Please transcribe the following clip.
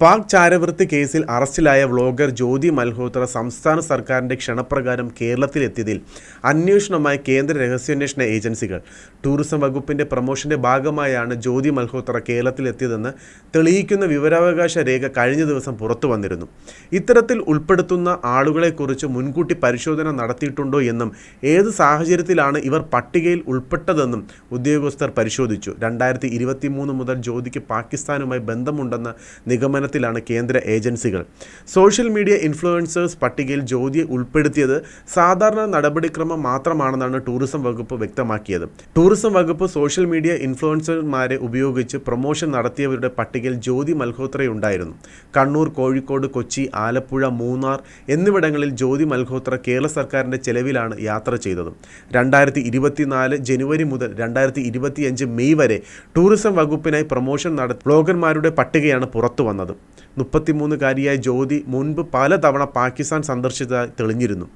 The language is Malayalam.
പാക് ചാരവൃത്തി കേസിൽ അറസ്റ്റിലായ വ്ളോഗർ ജ്യോതി മൽഹോത്ര സംസ്ഥാന സർക്കാരിന്റെ ക്ഷണപ്രകാരം കേരളത്തിലെത്തിയതിൽ അന്വേഷണമായി കേന്ദ്ര രഹസ്യാന്വേഷണ ഏജൻസികൾ. ടൂറിസം വകുപ്പിന്റെ പ്രമോഷന്റെ ഭാഗമായാണ് ജ്യോതി മൽഹോത്ര കേരളത്തിലെത്തിയതെന്ന് തെളിയിക്കുന്ന വിവരാവകാശ രേഖ കഴിഞ്ഞ ദിവസം പുറത്തു വന്നിരുന്നു. ഇത്തരത്തിൽ ഉൾപ്പെടുത്തുന്ന ആളുകളെക്കുറിച്ച് മുൻകൂട്ടി പരിശോധന നടത്തിയിട്ടുണ്ടോ എന്നും ഏത് സാഹചര്യത്തിലാണ് ഇവർ പട്ടികയിൽ ഉൾപ്പെട്ടതെന്നും ഉദ്യോഗസ്ഥർ പരിശോധിച്ചു. രണ്ടായിരത്തി മുതൽ ജ്യോതിക്ക് പാകിസ്ഥാനുമായി ബന്ധമുണ്ടെന്ന നിഗമനത്തിലാണ് കേന്ദ്ര ഏജൻസികൾ. സോഷ്യൽ മീഡിയ ഇൻഫ്ലുവൻസേഴ്സ് പട്ടികയിൽ ജ്യോതിയെ ഉൾപ്പെടുത്തിയത് സാധാരണ നടപടിക്രമം മാത്രമാണെന്നാണ് ടൂറിസം വകുപ്പ് വ്യക്തമാക്കിയത്. ടൂറിസം വകുപ്പ് സോഷ്യൽ മീഡിയ ഇൻഫ്ലുവൻസർമാരെ ഉപയോഗിച്ച് പ്രൊമോഷൻ നടത്തിയവരുടെ പട്ടികയിൽ ജ്യോതി മൽഹോത്രയുണ്ടായിരുന്നു. കണ്ണൂർ കോഴിക്കോട് കൊച്ചി ആലപ്പുഴ മൂന്നാർ എന്നിവിടങ്ങളിൽ ജ്യോതി മൽഹോത്ര കേരള സർക്കാരിന്റെ ചെലവിലാണ് യാത്ര ചെയ്തത്. രണ്ടായിരത്തി ഇരുപത്തിനാല് ജനുവരി മുതൽ രണ്ടായിരത്തി ഇരുപത്തിയഞ്ച് മെയ് വരെ ടൂറിസം വകുപ്പിനായി പ്രൊമോഷൻ നടത്തി ബ്ലോഗർമാരുടെ പട്ടികയാണ് പുറത്തു വന്നത് മുപ്പത്തിമൂന്നുകാരിയായ ജ്യോതി മുൻപ് പലതവണ പാകിസ്ഥാൻ സന്ദർശിച്ചതായി തെളിഞ്ഞിരുന്നു.